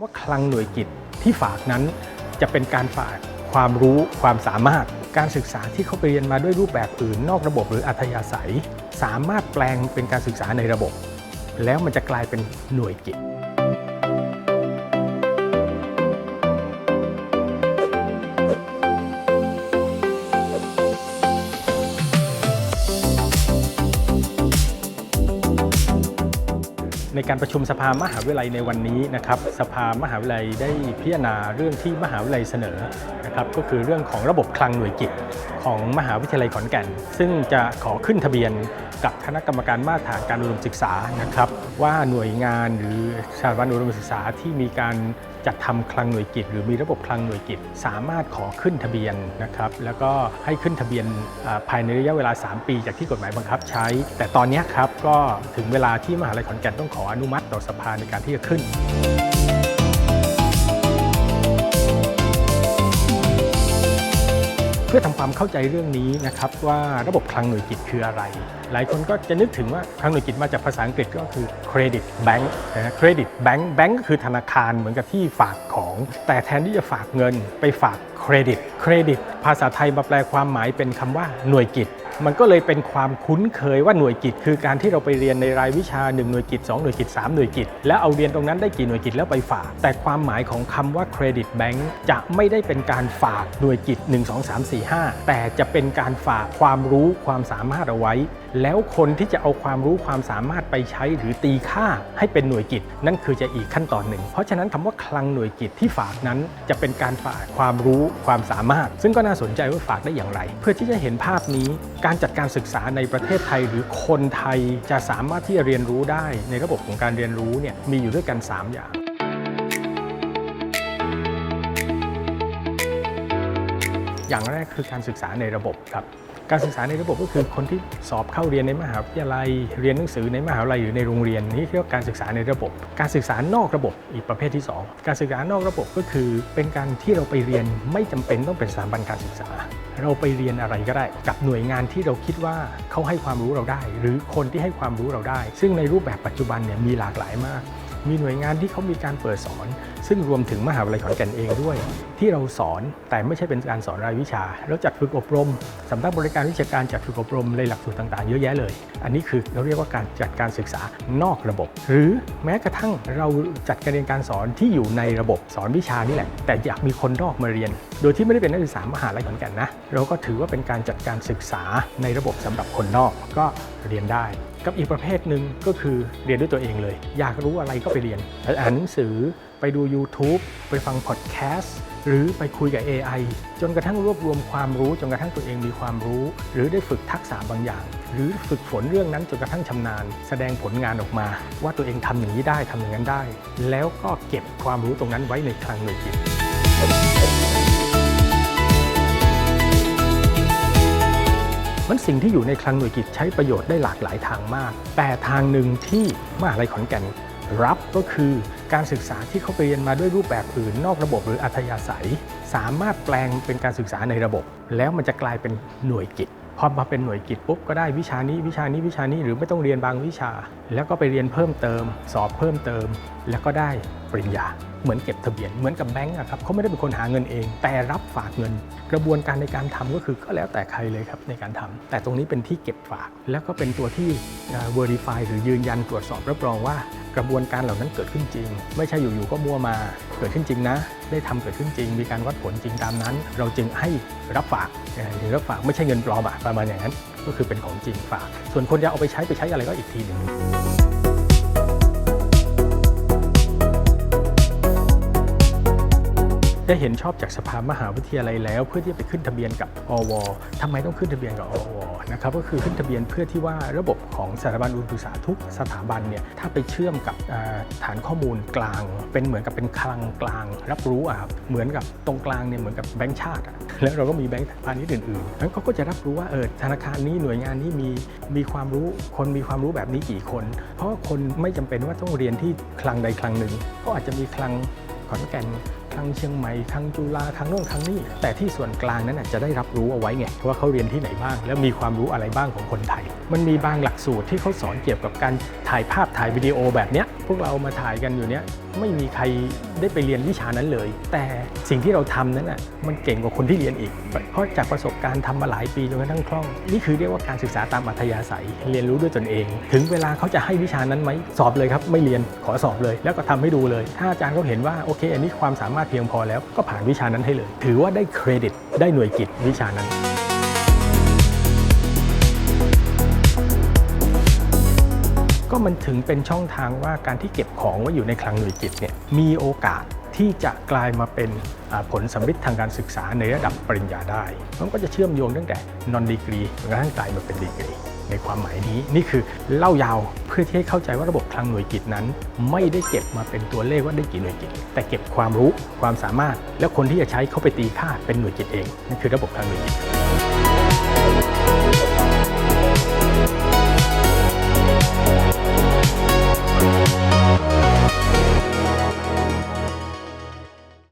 ว่าคลังหน่วยกิจที่ฝากนั้นจะเป็นการฝากความรู้ความสามารถการศึกษาที่เขาไปเรียนมาด้วยรูปแบบอื่นนอกระบบหรืออัธยาศัย สามารถแปลงเป็นการศึกษาในระบบ แล้วมันจะกลายเป็นหน่วยกิจ การประชุมสภามหาวิทยาลัยในวันนี้นะครับสภามหาวิทยาลัยได้พิจารณาเรื่องที่มหาวิทยาลัยเสนอนะครับก็คือเรื่องของระบบคลังหน่วยกิจของมหาวิทยาลัยขอนแก่น ซึ่งจะขอขึ้นทะเบียนกับคณะกรรมการมาตรฐานการอุดมศึกษานะครับว่าหน่วยงานหรือสถาบันอุดมศึกษาที่มีการ จัดทำคลังหน่วยกิจ หรือมีระบบคลังหน่วยกิจ สามารถขอขึ้นทะเบียนนะครับแล้วก็ให้ขึ้นทะเบียนภายในระยะเวลา 3 ปี จากที่กฎหมายบังคับใช้ แต่ตอนนี้ครับก็ถึงเวลาที่มหาลัยขอนแก่นต้องขออนุมัติต่อสภาในการที่จะขึ้น เพื่อทำความเข้าใจเรื่องนี้นะครับว่าระบบคลังหน่วยกิจคืออะไร หลายคนก็จะนึกถึงว่าคลังหน่วยกิจมาจากภาษาอังกฤษก็คือ credit bank นะ credit bank bank ก็คือธนาคารเหมือนกับที่ฝากของ แต่แทนที่จะฝากเงินไปฝากเครดิตเครดิตภาษาไทยมาแปลความหมายเป็นคำว่าหน่วยกิจ มันก็เลยเป็นความคุ้นเคยว่าหน่วยกิจ คือการที่เราไปเรียนในรายวิชา 1 หน่วยกิจ 2 หน่วยกิจ 3 หน่วยกิจ แล้วเอาเรียนตรงนั้นได้กี่หน่วยกิจแล้วไปฝาก แต่ความหมายของคำว่าเครดิตแบงก์จะไม่ได้เป็นการฝากหน่วยกิจ 1 2 3 4 5 แต่จะเป็นการฝากความรู้ความสามารถเอาไว้ แล้วคนที่จะเอาความรู้ความสามารถไปใช้หรือตีค่าให้เป็นหน่วยกิจ นั่นคือจะอีกขั้นตอนหนึ่ง เพราะฉะนั้นคำว่าคลังหน่วยกิจที่ฝากนั้นจะเป็นการฝากความรู้ความสามารถ ซึ่งก็น่าสนใจว่าฝากได้อย่างไร เพื่อที่จะเห็นภาพนี้การจัดการศึกษาในประเทศไทยหรือคนไทยจะสามารถที่จะเรียนรู้ได้ในระบบของการเรียนรู้เนี่ยมีอยู่ด้วยกัน 3 อย่างอย่างแรกคือการศึกษาในระบบครับ การศึกษาในระบบก็คือคนที่สอบเข้าเรียนในมหาวิทยาลัย เรียนหนังสือในมหาวิทยาลัยหรือในโรงเรียนนี่เรียกว่าการศึกษาในระบบ การศึกษานอกระบบอีกประเภทที่ 2 การศึกษานอกระบบก็คือเป็นการที่เราไปเรียนไม่จำเป็นต้องเป็นสถาบันการศึกษา เราไปเรียนอะไรก็ได้ กับหน่วยงานที่เราคิดว่าเขาให้ความรู้เราได้ หรือคนที่ให้ความรู้เราได้ ซึ่งในรูปแบบปัจจุบันเนี่ยมีหลากหลายมาก มีหน่วยงานที่เขามีการเปิดสอน ซึ่งรวมถึงมหาวิทยาลัยขอนแก่นเองด้วย ที่เราสอนแต่ไม่ใช่เป็นการสอนรายวิชาเราจัดฝึกอบรมสำนักบริการวิชาการจัดฝึกอบรมในหลักสูตรต่างๆ เยอะแยะเลย อันนี้คือเราเรียกว่าการจัดการศึกษานอกระบบ หรือแม้กระทั่งเราจัดการเรียนการสอนที่อยู่ในระบบสอนวิชานี่แหละ แต่อยากมีคนนอกมาเรียน โดยที่ไม่ได้เป็นนักศึกษามหาลัยขอนแก่นนะเราก็ถือว่าเป็นการจัดการศึกษาในระบบสำหรับคนนอกก็เรียนได้ กับอีกประเภทหนึ่งก็คือเรียนด้วยตัวเองเลย อยากรู้อะไรก็ไปเรียนไปอ่านหนังสือไปดู YouTube ไปฟังพอดแคสต์หรือไปคุยกับ AI จนกระทั่งรวบรวมความรู้ จนกระทั่งตัวเองมีความรู้ หรือได้ฝึกทักษะบางอย่าง หรือฝึกฝนเรื่องนั้นจนกระทั่งชำนาญ แสดงผลงานออกมา ว่าตัวเองทำอย่างนี้ได้ทำอย่างนั้นได้ แล้วก็เก็บความรู้ตรงนั้นไว้ในคลังหน่วยกิจ มันสิ่งที่อยู่ในคลังหน่วยกิจใช้ประโยชน์ได้หลากหลายทางมาก แต่ทางหนึ่งที่มหาลัยขอนแก่นรับก็คือการศึกษาที่เขาไปเรียนมาด้วยรูปแบบอื่นนอกระบบหรืออัธยาศัย สามารถแปลงเป็นการศึกษาในระบบ แล้วมันจะกลายเป็นหน่วยกิจพอมาเป็นหน่วยกิจปุ๊บก็ได้วิชานี้วิชานี้วิชานี้หรือไม่ต้องเรียนบางวิชา แล้วก็ไปเรียนเพิ่มเติม สอบเพิ่มเติม แล้วก็ได้ปริญญา เหมือนเก็บทะเบียนเหมือนกับแบงก์อะครับเขาไม่ได้เป็นคนหาเงินเอง แต่รับฝากเงิน กระบวนการในการทำก็คือก็แล้วแต่ใครเลยครับในการทำแต่ตรงนี้เป็นที่เก็บฝาก แล้วก็เป็นตัวที่เอ่อ verify หรือยืนยันตรวจสอบรับรองว่ากระบวนการเหล่านั้นเกิดขึ้นจริง ไม่ใช่อยู่ๆก็มั่วมาเกิดขึ้นจริงนะ ได้ทำเกิดขึ้นจริง มีการวัดผลจริงตามนั้น เราจึงให้รับฝากเอ่อหรือรับฝากไม่ใช่เงินปลอมอะประมาณอย่างนั้น ก็คือเป็นของจริงฝาก ส่วนคนจะเอาไปใช้ไปใช้อะไรก็อีกทีหนึ่ง ได้เห็นชอบจากสภามหาวิทยาลัยแล้ว เพื่อที่จะไปขึ้นทะเบียนกับอวทำไมต้องขึ้นทะเบียนกับอวนะครับก็คือขึ้นทะเบียนเพื่อที่ว่าระบบของสถาบันอุดมศึกษาทุกสถาบันเนี่ยถ้าไปเชื่อมกับฐานข้อมูลกลาง เป็นเหมือนกับเป็นคลังกลาง รับรู้อะครับเหมือนกับตรงกลางเนี่ยเหมือนกับแบงก์ชาติอะแล้วเราก็มีแบงก์พาณิชย์อื่นๆนั้นเขาก็จะรับรู้ว่าเออธนาคารนี้หน่วยงานนี้มีมีความรู้คนมีความรู้แบบนี้กี่คน เพราะคนไม่จำเป็นว่าต้องเรียนที่คลังใดคลังหนึ่งก็อาจจะมีคลังขอนแก่น คลังเชียงใหม่คลังจุฬาคลังโน่นคลังนี่แต่ที่ส่วนกลางนั้นจะได้รับรู้เอาไว้ไงว่าเขาเรียนที่ไหนบ้าง แล้วมีความรู้อะไรบ้างของคนไทย มันมีบางหลักสูตรที่เขาสอนเกี่ยวกับการถ่ายภาพถ่ายวิดีโอแบบเนี้ยพวกเรามาถ่ายกันอยู่เนี้ยไม่มีใครได้ไปเรียนวิชานั้นเลย แต่สิ่งที่เราทำนั้นน่ะมันเก่งกว่าคนที่เรียนอีก เพราะจากประสบการณ์ทำมาหลายปีจนกระทั่งคล่อง นี่คือเรียกว่าการศึกษาตามอัธยาศัย เรียนรู้ด้วยตนเอง ถึงเวลาเขาจะให้วิชานั้นไหมสอบเลยครับ ไม่เรียนขอสอบเลย แล้วก็ทำให้ดูเลย ถ้าอาจารย์เขาเห็นว่าโอเค อันนี้ความสามารถเพียงพอแล้วก็ผ่านวิชานั้นให้เลย ถือว่าได้เครดิตได้หน่วยกิตวิชานั้นก็มันถึงเป็นช่องทางว่าการที่เก็บของไว้อยู่ในคลังหน่วยกิตเนี่ยมีโอกาสที่จะกลายมาเป็นผลสำเร็จทางการศึกษาในระดับปริญญาได้มันก็จะเชื่อมโยงตั้งแต่นอนดีกรีจนกระทั่งกลายมาเป็นดีกรี ในความหมายนี้นี่คือเล่ายาวเพื่อที่ให้เข้าใจว่าระบบคลังหน่วยกิจนั้น ไม่ได้เก็บมาเป็นตัวเลขว่าได้กี่หน่วยกิจ แต่เก็บความรู้ความสามารถ และคนที่จะใช้เข้าไปตีค่าเป็นหน่วยกิจเองนั่นคือระบบคลังหน่วยกิจ